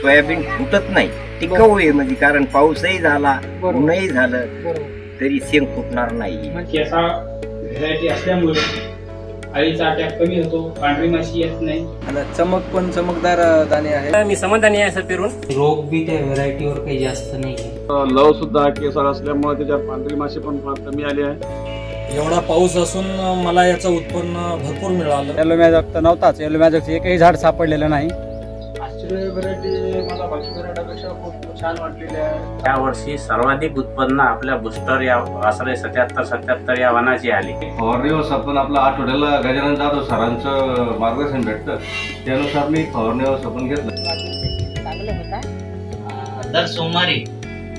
Soybean फुटत नाही. टिकाऊ आहे म्हणजे कारण पाऊसही झाला. ऊनही झालं तरी शेंग फुटणार नाही. केसा व्हरायटी असल्यामुळे अळीचा अटॅक कमी होतो पांढरी माशी येत नाही. आणि चमक पण चमकदार दाणे आहेत. मी समाधानी आहे सर पेरून. रोग बी त्या व्हरायटीवर काही जास्त नाही. आहे लव सुद्धा केसर असल्यामुळे त्याच्यात पांढरी माशी पण फार कमी आली आहे. एवढा पाऊस असून मला याचं उत्पन्न भरपूर मिळालं. येलो मॅजक तर नव्हताच. येलो मॅजकचं एकही झाड सापडलेलं नाही. आश्चर्य व्हरायटी मला बाकी व्हरायटीपेक्षा खूप छान वाटलेली आहे. यावर्षी सर्वाधिक उत्पन्न आपल्या बुस्टर या आसरे सत्याहत्तर सत्याहत्तर या वनाची आली. फवारणी व्यवस्थापन आपलं आठवड्याला गजानन जाधव सरांचं मार्गदर्शन भेटतं. त्यानुसार मी फवारणी व्यवस्थापन घेतलं. दर सोमवारी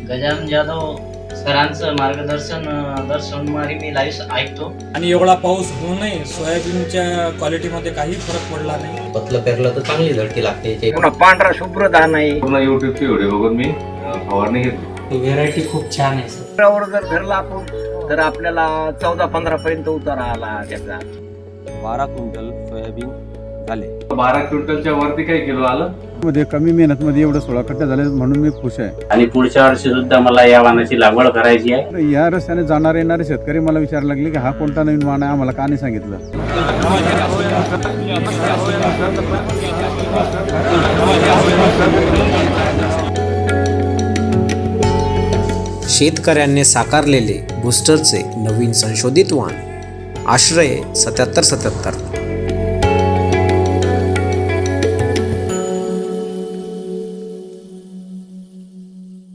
गजानन जाधव सरांचं मार्गदर्शन अ, दर सोमवारी मी लाईव्ह ऐकतो. आणि एवढा पाऊस होऊनही सोयाबीनच्या क्वालिटीमध्ये काही फरक पडला नाही. पतलं पेरलं तर चांगली झडती लागते. पुन्हा पांढरा शुभ्र दाना आहे. पूर्ण युट्यूबचे व्हिडिओ बघून मी फवारणी घेतली. व्हेरायटी खूप छान आहे सर जर धरला आपण तर आपल्याला चौदा पंधरा पर्यंत उतारा आला त्याचा. बारा क्विंटल सोयाबीन झाले. बारा क्विंटलच्या वरती काही किलो आलं? मध्ये कमी मेहनत मध्ये एवढं सोळा कट्टे झाले म्हणून मी खुश आहे. आणि पुढच्या वर्षी सुद्धा मला या वानाची लागवड करायची आहे. तर या रस्त्याने जाणारे येणारे शेतकरी मला विचारायला लागले की हा कोणता नवीन वाण आहे? आम्हाला का नाही सांगितलं? शेतकऱ्यांनी साकारलेले बूस्टरचे नवीन संशोधित वाण आश्रय सत्याहत्तर सत्याहत्तर.